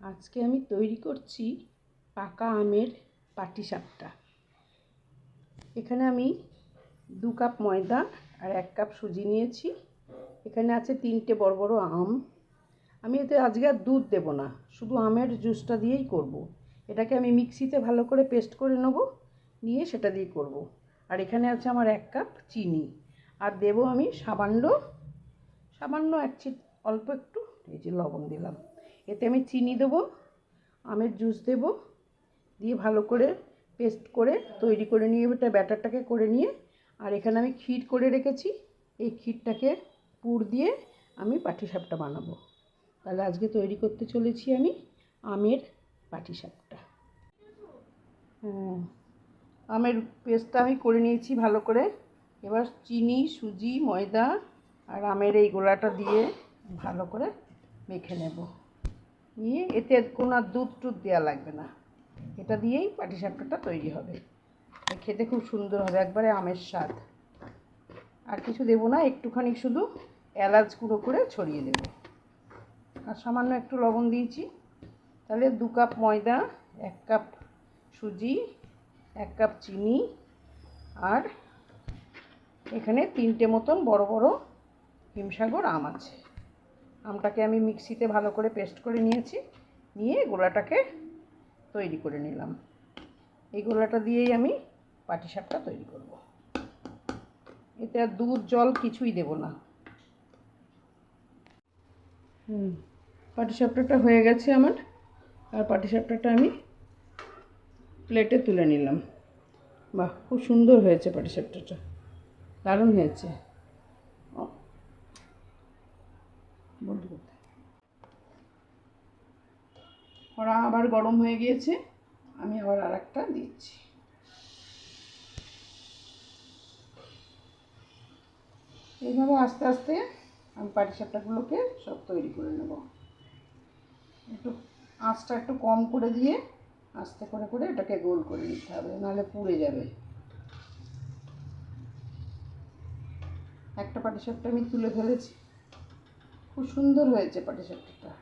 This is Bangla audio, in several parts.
আজকে আমি তৈরি করছি পাকা আমের পাটি পাটিসাপটা। এখানে আমি দু কাপ ময়দা আর এক কাপ সুজি নিয়েছি। এখানে আছে তিনটে বড় বড় আম। আমি এতে আজকে আর দুধ দেব না, শুধু আমের জুসটা দিয়েই করব। এটাকে আমি মিক্সিতে ভালো করে পেস্ট করে নেব, নিয়ে সেটা দিয়ে করব। আর এখানে আছে আমার এক কাপ চিনি। আর দেব আমি সামান্য সামান্য এক চিট অল্প একটু, এই যে লবণ দিলাম। এতে আমি চিনি দেবো, আমের জুস দেব, দিয়ে ভালো করে পেস্ট করে তৈরি করে নিয়ে এটা ব্যাটারটাকে করে নিয়ে, আর এখানে আমি ক্ষীর করে রেখেছি, এই ক্ষীরটাকে পুর দিয়ে আমি পাটিসাপটা বানাবো। তাহলে আজকে তৈরি করতে চলেছি আমি আমের পাটিসাপটা। আমের পেস্টটা আমি করে নিয়েছি ভালো করে। এবার চিনি, সুজি, ময়দা আর আমের এই গোলাটা দিয়ে ভালো করে মেখে নেব। নিয়ে এতে কোনো আর দুধ টুধ দেওয়া লাগবে না। এটা দিয়েই পাটি পাটিসাপটাটা তৈরি হবে। খেতে খুব সুন্দর হবে, একবারে আমের স্বাদ। আর কিছু দেবো না, একটুখানি শুধু এলাচ গুঁড়ো করে ছড়িয়ে দেবো। আর সামান্য একটু লবণ দিয়েছি। তাহলে দু কাপ ময়দা, এক কাপ সুজি, এক কাপ চিনি, আর এখানে তিনটে মতন বড় বড় হিমসাগর আম আছে। আমটাকে আমি মিক্সিতে ভালো করে পেস্ট করে নিয়েছি। নিয়ে গোলাটাকে তৈরি করে নিলাম। এই গোলাটা দিয়েই আমি পাটি পাটিসাপটা তৈরি করব। এতে আর দুধ, জল কিছুই দেব না। হুম, পাটিসাপটাটা হয়ে গেছে আমার। আর পাটিসাপটাটা আমি প্লেটে তুলে নিলাম। বাহ, খুব সুন্দর হয়েছে পাটিসাপটাটা। দারুণ হয়েছে। বন্ধ করতে কড়া আবার গরম হয়ে গিয়েছে, আমি আবার আর একটা দিচ্ছি। এইভাবে আস্তে আস্তে আমি পাটিসাপটাগুলোকে সব তৈরি করে নেব। একটু আঁচটা একটু কম করে দিয়ে আস্তে করে করে এটাকে গোল করে নিতে হবে, নাহলে পুড়ে যাবে। একটা পাটিসাপটা আমি তুলে ফেলেছি। খুব সুন্দর হয়েছে পাটিসাপটাটা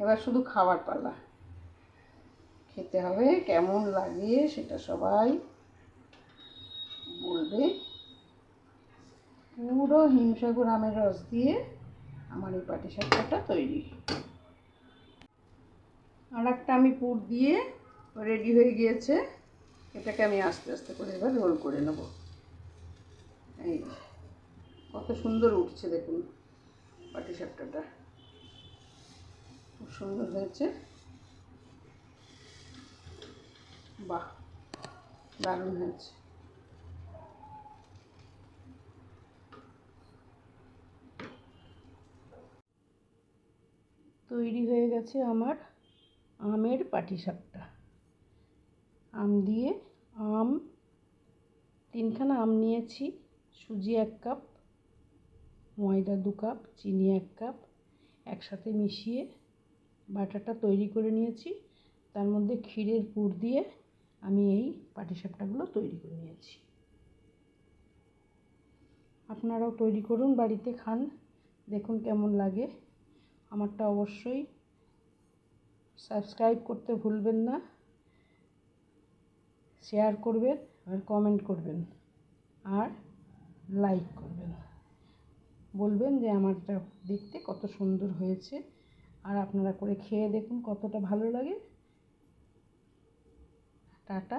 এবার শুধু খাবার পালা। খেতে হবে, কেমন লাগে সেটা সবাই বলবে। পুরো হিমসাগর আমের রস দিয়ে আমার এই পাটিসাপটাটা তৈরি। আর একটা আমি পুর দিয়ে রেডি হয়ে গিয়েছে। এটাকে আমি আস্তে আস্তে করে এবার রোল করে নেব। এই কত সুন্দর উঠছে দেখুন। পাটিসাপটাটা খুব সুন্দর হয়েছে। বাহ, দারুণ হয়েছে। তৈরি হয়ে গেছে আমার আমের পাটিসাপটা। আম দিয়ে আম, তিনখানা আম নিয়েছি, সুজি এক কাপ। ময়দা দু কাপ, চিনি এক কাপ, একসাথে মিশিয়ে বাটারটা তৈরি করে নিয়েছি। তার মধ্যে ক্ষীরের পুর দিয়ে আমি এই পাটিসাপটাগুলো তৈরি করে নিয়েছি। আপনারাও তৈরি করুন, বাড়িতে খান। দেখুন কেমন লাগে। আমারটা অবশ্যই সাবস্ক্রাইব করতে ভুলবেন না। শেয়ার করবেন আর কমেন্ট করবেন। আর লাইক করবেন। বলবেন যে আমারটা দেখতে কত সুন্দর হয়েছে। আর আপনারা করে খেয়ে দেখুন কতটা ভালো লাগে। টাটা।